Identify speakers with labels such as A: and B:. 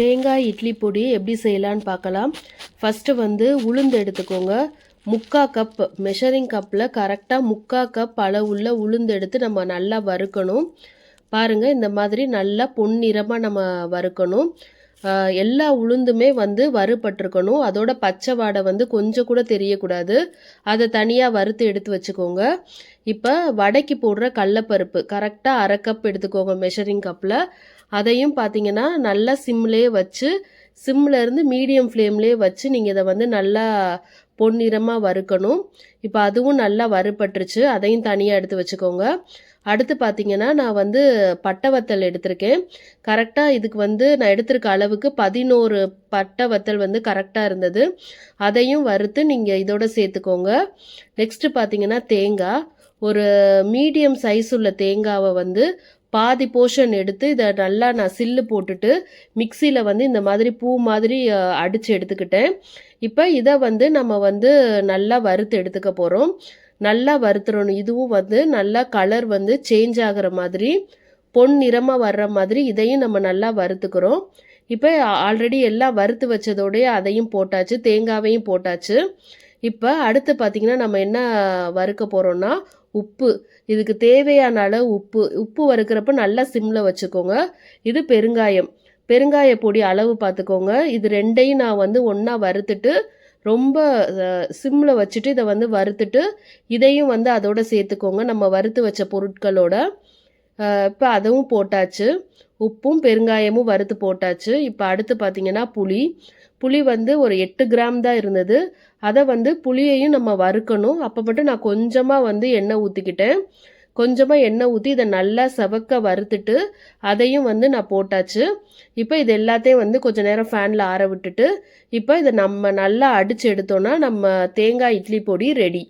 A: தேங்காய் இட்லி பொடி எப்படி செய்யலான்னு பார்க்கலாம். ஃபஸ்ட்டு வந்து உளுந்து எடுத்துக்கோங்க. முக்கா கப் மெஷரிங் கப்பில் கரெக்டாக முக்கா கப் அளவுள்ள உளுந்து எடுத்து நம்ம நல்லா வறுக்கணும். பாருங்கள் இந்த மாதிரி நல்லா பொன்னிறமாக நம்ம வறுக்கணும். எல்லா உளுந்துமே வந்து வறுபட்டிருக்கணும். அதோட பச்சை வாடை வந்து கொஞ்சம் கூட தெரியக்கூடாது. அதை தனியாக வறுத்து எடுத்து வச்சுக்கோங்க. இப்போ வடைக்கு போடுற கடலப்பருப்பு கரெக்டாக அரை கப் எடுத்துக்கோங்க மெஷரிங் கப்பில் அதையும் பார்த்தீங்கன்னா நல்லா சிம்லேயே வச்சு சிம்ல இருந்து மீடியம் ஃப்ளேம்லேயே வச்சு நீங்கள் இதை வந்து நல்லா பொன்னிறமாக வறுக்கணும். இப்போ அதுவும் நல்லா வறுபட்டுருச்சு. அதையும் தனியாக எடுத்து வச்சுக்கோங்க. அடுத்து பார்த்தீங்கன்னா நான் வந்து பட்டை வத்தல் எடுத்திருக்கேன். கரெக்டாக இதுக்கு வந்து நான் எடுத்திருக்க அளவுக்கு பதினோரு பட்டை வத்தல் வந்து கரெக்டாக இருந்தது. அதையும் வறுத்து நீங்கள் இதோட சேர்த்துக்கோங்க. நெக்ஸ்ட்டு பார்த்தீங்கன்னா தேங்காய். ஒரு மீடியம் சைஸ் உள்ள தேங்காவை வந்து பாதி போர்ஷன் எடுத்து இதை நல்லா நான் சில்லு போட்டுட்டு மிக்சியில் வந்து இந்த மாதிரி பூ மாதிரி அடித்து எடுத்துக்கிட்டேன். இப்போ இதை வந்து நம்ம வந்து நல்லா வறுத்து எடுத்துக்க போகிறோம் நல்லா வறுத்துறணும். இதுவும் வந்து நல்லா கலர் வந்து சேஞ்ச் ஆகிற மாதிரி பொன் நிறமாக வர்ற மாதிரி இதையும் நம்ம நல்லா வறுத்துக்கிறோம். இப்போ ஆல்ரெடி எல்லாம் வறுத்து வச்சதோடய அதையும் போட்டாச்சு தேங்காவையும் போட்டாச்சு. இப்போ அடுத்து பார்த்திங்கன்னா நம்ம என்ன வறுக்க போகிறோம்னா உப்பு. இதுக்கு தேவையான அளவு உப்பு. உப்பு வறுக்கிறப்ப நல்லா சிம்மில் வச்சுக்கோங்க. இது பெருங்காயம். பெருங்காய பொடி அளவு பார்த்துக்கோங்க இது ரெண்டையும் நான் வந்து ஒன்றா வறுத்துட்டு ரொம்ப சிம்மில் வச்சுட்டு இதை வந்து வறுத்துட்டு இதையும் வந்து அதோட சேர்த்துக்கோங்க. நம்ம வறுத்து வச்ச பொருட்களோட. இப்போ அதுவும் போட்டாச்சு. உப்பும் பெருங்காயமும் வறுத்து போட்டாச்சு. இப்போ அடுத்து பார்த்தீங்கன்னா புளி. புளி வந்து ஒரு எட்டு கிராம் தான் இருந்தது. அதை வந்து புளியையும் நம்ம வறுக்கணும். அப்போ மட்டும் நான் கொஞ்சமாக வந்து எண்ணெய் ஊற்றிக்கிட்டேன் கொஞ்சமாக எண்ணெய் ஊற்றி இதை நல்லா செவக்க வறுத்துட்டு அதையும் வந்து நான் போட்டாச்சு. இப்போ இது எல்லாத்தையும் வந்து கொஞ்ச நேரம் ஃபேனில் ஆற விட்டுட்டு இப்போ இதை நம்ம நல்லா அடித்து எடுத்தோன்னா நம்ம தேங்காய் இட்லி பொடி ரெடி.